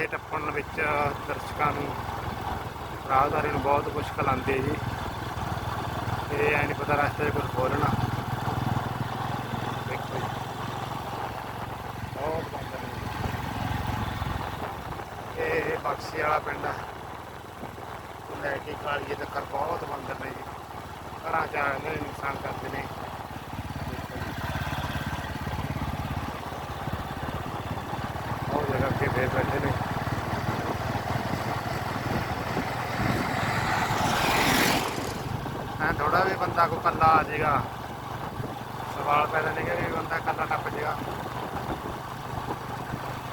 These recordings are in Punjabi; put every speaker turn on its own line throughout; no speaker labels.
ਇੱਥੇ ਟੱਪਣ ਵਿੱਚ ਦਰਸ਼ਕਾਂ ਨੂੰ, ਰਾਹਦਾਰੀ ਨੂੰ ਬਹੁਤ ਮੁਸ਼ਕਲ ਆਉਂਦੀ ਹੈ ਜੀ। ਇਹ ਐ ਨਹੀਂ ਪਤਾ ਰਸਤੇ 'ਚ ਕੁਝ ਬੋਲਣਾ। ਦੇਖੋ ਜੀ। ਬਹੁਤ ਬੰਦ ਨੇ ਜੀ। ਇਹ ਬਕਸੀ ਵਾਲਾ ਪਿੰਡ ਆ। ਤੋਂ ਲੈ ਕੇ ਕਾਲੀਏ ਤੱਕ ਬਹੁਤ ਬੰਦਰ ਨੇ ਜੀ। ਘਰਾਂ ਚ ਆਉਂਦੇ ਨੇ ਨੁਕਸਾਨ ਕਰਦੇ ਨੇ ਦੇਖੋ ਜੀ। ਬਹੁਤ ਜਗ੍ਹਾ ਤੇ ਫੇਰ ਬੈਠੇ ਨੇ ਐ ਥੋੜਾ ਵੀ ਬੰਦਾ ਕੋ ਕੱਲਾ ਆ ਜਾਏਗਾ ਸਵਾਲ ਪੈਦਾ ਨਹੀਂ ਕਿ ਵੀ ਬੰਦਾ ਕੱਲਾ ਟੱਪ ਜਾਏਗਾ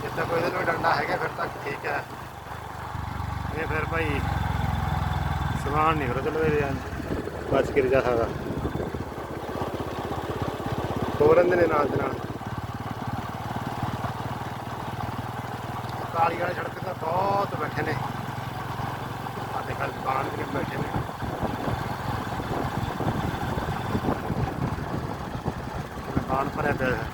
ਜਿੱਦਾਂ ਕੋਈ ਇਹਦੇ ਡੰਡਾ ਹੈਗਾ, ਫਿਰ ਤਾਂ ਠੀਕ ਹੈ। ਇਹ ਫਿਰ ਭਾਈ ਸਮਾਨ ਨਹੀਂ ਫਿਰ ਚਲੋ ਇਹ ਬਚ ਕੇ ਜਾ ਸਕਦਾ ਤੋਰਨ ਦੇ ਨੇ ਨਾਲ ਦੇ ਨਾਲ। ਕਾਲੀ ਵਾਲੇ ਸੜਕ ਤੇ ਬਹੁਤ ਬੈਠੇ ਨੇ। ਅੱਜ ਕੱਲ ਦੁਕਾਨ ਤੇ ਬੈਠੇ ਨੇ। ਦੁਕਾਨ ਭਰਿਆ ਪਿਆ ਹੈ।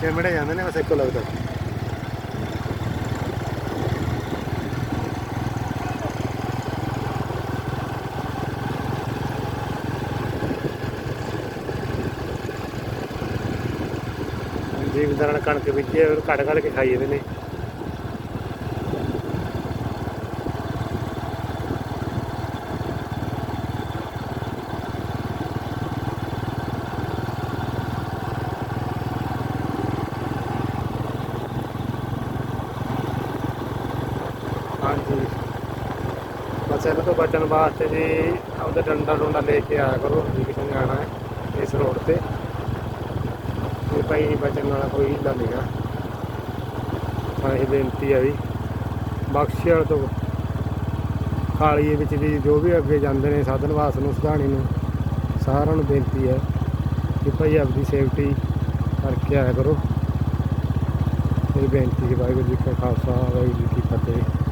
ਚਿਮੜੇ ਜਾਂਦੇ ਨੇ ਬਸ ਇੱਕੋ ਲੱਗਦਾ। ਜੀਵਦਾਰਾਂ ਕਣਕ ਬੀਜੇ ਉਹ ਕੱਢ ਕੇ ਖਾਈ ਜਾਂਦੇ ਨੇ। ਹਾਂਜੀ। ਬਸ ਇਹਨਾਂ ਤੋਂ ਬਚਣ ਵਾਸਤੇ ਜੀ ਆਪਦਾ ਡੰਡਾ ਡੁੰਡਾ ਲੈ ਕੇ ਆਇਆ ਕਰੋ ਜੇ ਕਿਸੇ ਨੇ ਆਉਣਾ ਹੈ ਇਸ ਰੋਡ ਤੇ। ਤੇ ਭਾਈ ਬਚਣ ਵਾਲਾ ਕੋਈ ਹੀਲਾ ਨਹੀਂਗਾ ਤਾਂ ਇਹ ਬੇਨਤੀ ਹੈ ਵੀ ਬਖਸ਼ੀਵਾਲ ਤੋਂ ਖਾਲੀਏ ਵਿੱਚ ਵੀ ਜੋ ਵੀ ਅੱਗੇ ਜਾਂਦੇ ਨੇ ਸਾਧਨ ਵਾਸ ਨੂੰ, ਸੁਧਾਣੀ ਨੂੰ, ਸਾਰਿਆਂ ਨੂੰ ਬੇਨਤੀ ਹੈ ਕਿ ਭਾਈ ਆਪਦੀ ਸੇਫਟੀ ਕਰਕੇ ਆਇਆ ਕਰੋ। ਇਹ ਬੇਨਤੀ ਹੈ ਵਾਹਿਗੁਰੂ ਜੀ ਕਾ ਖਾਲਸਾ, ਵਾਹਿਗੁਰੂ ਜੀ ਕੀ ਫਤਿਹ।